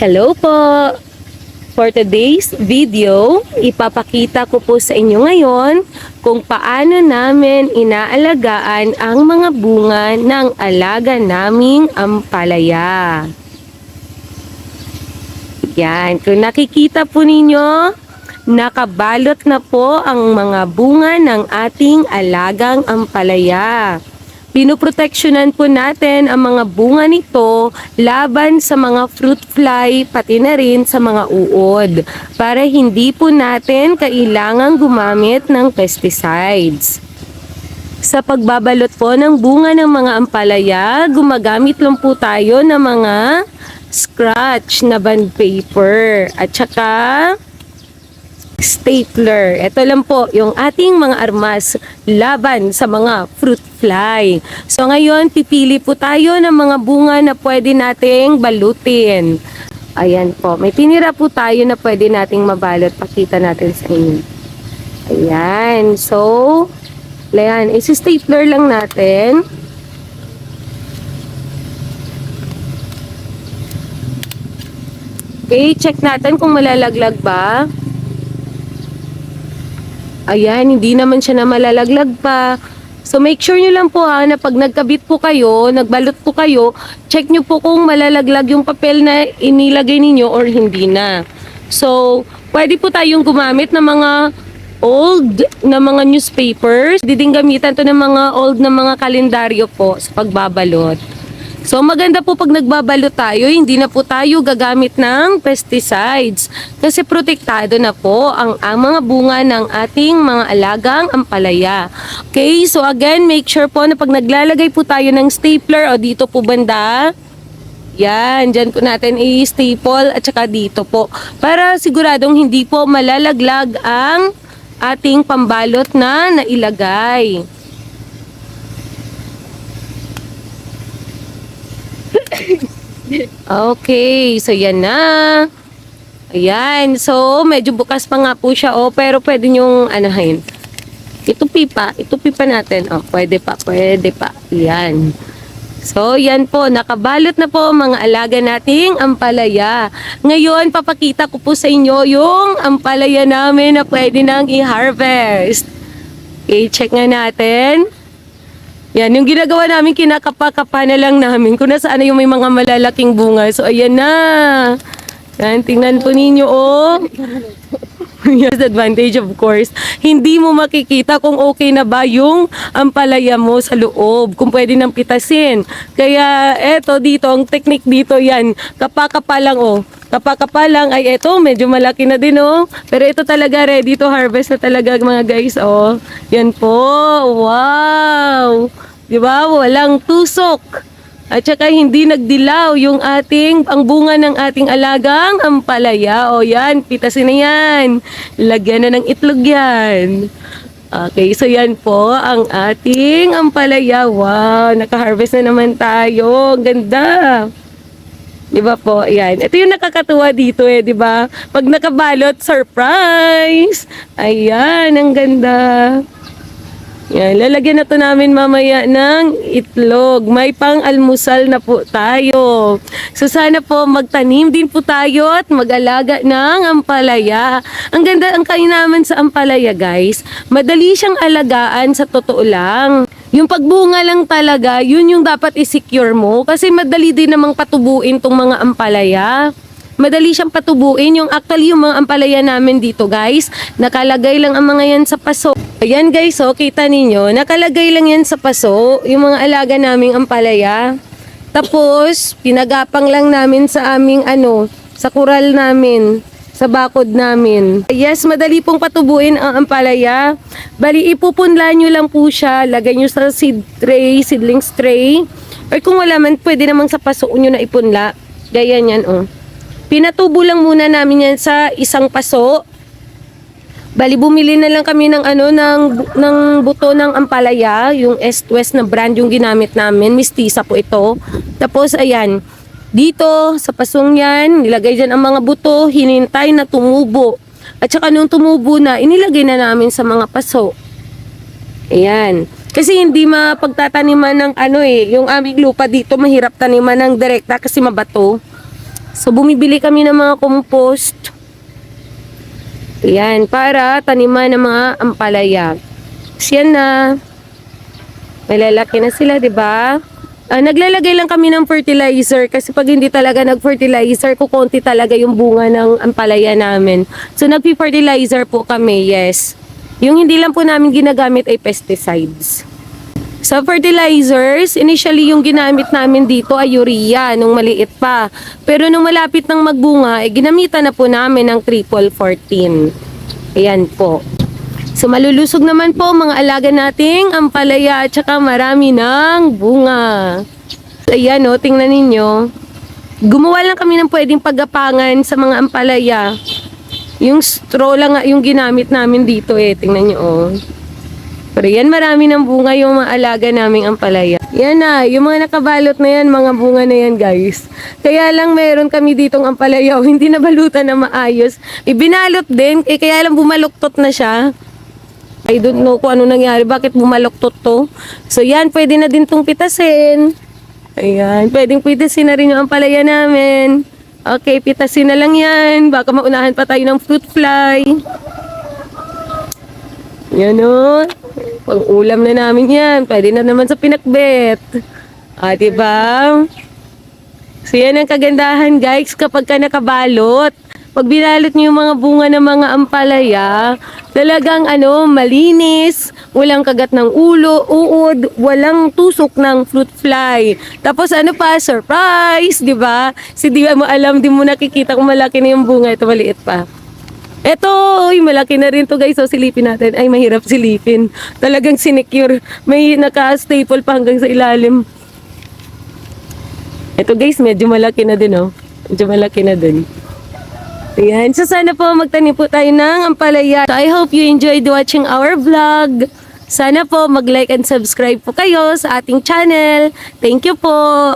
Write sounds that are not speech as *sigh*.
Hello po! For today's video, ipapakita ko po sa inyo ngayon kung paano namin inaalagaan ang mga bunga ng alaga naming ampalaya. Yan, kung nakikita po ninyo, nakabalot na po ang mga bunga ng ating alagang ampalaya. Pinoproteksyonan po natin ang mga bunga nito laban sa mga fruit fly pati na rin sa mga uod para hindi po natin kailangang gumamit ng pesticides. Sa pagbabalot po ng bunga ng mga ampalaya, gumagamit lang po tayo ng mga scratch na band paper at saka stapler. Ito lang po yung ating mga armas laban sa mga fruit fly. So ngayon, pipili po tayo ng mga bunga na pwede nating balutin. Ayan po. May tinira po tayo na pwede nating mabalot. Pakita natin sa inyo. Ayan. So, ayan. Isi-stapler lang natin. Okay, check natin kung malalaglag ba. Ayan, hindi naman siya na malalaglag pa. So make sure nyo lang po ha na pag nagkabit po kayo, nagbalot po kayo, check nyo po kung malalaglag yung papel na inilagay ninyo or hindi na. So, pwede po tayong gumamit ng mga old na mga newspapers. Din gamitan to ng mga old na mga kalendaryo po sa pagbabalot. So maganda po pag nagbabalot tayo, hindi na po tayo gagamit ng pesticides kasi protektado na po ang, ang mga bunga ng ating mga alagang ampalaya. Okay, so again, make sure po na pag naglalagay po tayo ng stapler o dito po banda, yan, dyan po natin i-staple at saka dito po. Para siguradong hindi po malalaglag ang ating pambalot na nailagay. *laughs* Okay, so yan na. Ayan, so medyo bukas pa nga po siya, oh, pero pwede nyong anahin. Ito pipa, ito pipa natin. Oh, pwede pa, pwede pa. Yan. So, yan po, nakabalot na po mga alaga nating ampalaya. Ngayon, papakita ko po sa inyo yung ampalaya namin na pwede nang i-harvest. Okay, check nga natin. Yan, yung ginagawa namin, kinakapa-kapa na lang namin kung nasaan na yung may mga malalaking bunga. So, ayan na. Yan, tingnan po ninyo, oh. *laughs* The advantage, of course. Hindi mo makikita kung okay na ba yung ampalaya mo sa loob, kung pwede nang pitasin. Kaya, eto dito, ang technique dito, yan, kapakapa lang, oh. Kapakapa lang, ay eto, medyo malaki na din, oh. Pero ito talaga, ready to harvest na talaga, mga guys, oh. Yan po, wow. Di ba? Walang tusok. At saka hindi nagdilaw yung ating, ang bunga ng ating alagang ampalaya. O yan, pitasin na yan. Lagyan na ng itlog yan. Okay, so yan po ang ating ampalaya. Wow, naka-harvest na naman tayo. Ganda. Di ba po? Yan. Ito yung nakakatuwa dito eh, di ba? Pag nakabalot, surprise! Ayan, ang ganda. Yan, lalagyan na to namin mamaya ng itlog. May pang-almusal na po tayo. So sana po magtanim din po tayo at mag-alaga ng ampalaya. Ang ganda ang kain naman sa ampalaya guys. Madali siyang alagaan sa totoo lang. Yung pagbunga lang talaga, yun yung dapat i-secure mo. Kasi madali din namang patubuin tong mga ampalaya madali siyang patubuin. Yung actually yung mga ampalaya namin dito guys, nakalagay lang ang mga yan sa paso. Ayan guys, oh, kita ninyo, nakalagay lang yan sa paso, yung mga alaga naming ampalaya. Tapos, pinagapang lang namin sa aming ano, sa kural namin, sa bakod namin. Yes, madali pong patubuin ang ampalaya. Bali, ipupunla nyo lang po siya, lagay nyo sa seed tray, seedlings tray. Or kung wala man, pwede namang sa paso nyo na ipunla. Gaya yan, oh. Pinatubo lang muna namin yan sa isang paso. Bali bumili na lang kami ng ano ng ng buto ng ampalaya, yung East West na brand yung ginamit namin, mistisa po ito. Tapos ayan, dito sa pasong yan, nilagay dyan ang mga buto, hinintay na tumubo. At saka nung tumubo na, inilagay na namin sa mga paso. Ayan. Kasi hindi mapagtataniman ng ano eh, yung aming lupa dito mahirap taniman ng direkta kasi mabato. So, bumibili kami ng mga compost. Ayan, para taniman ng mga ampalaya. Siyan na. Malalaki na sila, di ba? Ah, naglalagay lang kami ng fertilizer kasi pag hindi talaga nag-fertilizer, kukunti talaga yung bunga ng ampalaya namin. So, nagpi-fertilizer po kami, yes. Yung hindi lang po namin ginagamit ay pesticides. Sa fertilizers, initially yung ginamit namin dito ay urea nung maliit pa. Pero nung malapit ng magbunga, eh, ginamitan na po namin ng triple 14. Ayan po. So malulusog naman po mga alaga nating ampalaya at saka marami ng bunga. Ayan o, tingnan ninyo. Gumawa lang kami ng pwedeng paggapangan sa mga ampalaya. Yung straw lang yung ginamit namin dito eh. Tingnan nyo oh. Pero yan, marami ng bunga yung mga alaga naming ampalaya. Yan na, yung mga nakabalot na yan, mga bunga na yan guys. Kaya lang meron kami ditong ampalaya, *laughs* hindi nabalutan na maayos. Ibinalot din, eh, kaya lang bumaluktot na siya. I don't know kung ano nangyari, bakit bumaluktot to. So yan, pwede na din tong pitasin. Ayan, pwedeng pitasin na rin yung ampalaya namin. Okay, pitasin na lang yan. Baka maunahan pa tayo ng fruit fly. Yan o. Pang ulam na namin yan. Pwede na naman sa pinakbet. Ah, diba? So yan ang kagandahan guys kapag ka nakabalot. Pag binalot niyo yung mga bunga ng mga ampalaya, talagang ano, malinis, walang kagat ng ulo, uod, walang tusok ng fruit fly. Tapos ano pa, surprise, di ba? Si di mo alam, di mo nakikita kung malaki na yung bunga, ito maliit pa. Eto, uy, malaki na rin to guys. So, silipin natin. Ay, mahirap silipin. Talagang sinecure. May naka-staple pa hanggang sa ilalim. Eto guys, medyo malaki na din oh. Medyo malaki na din. Ayan. So, sana po magtanim po tayo ng ampalaya. So, I hope you enjoyed watching our vlog. Sana po mag-like and subscribe po kayo sa ating channel. Thank you po.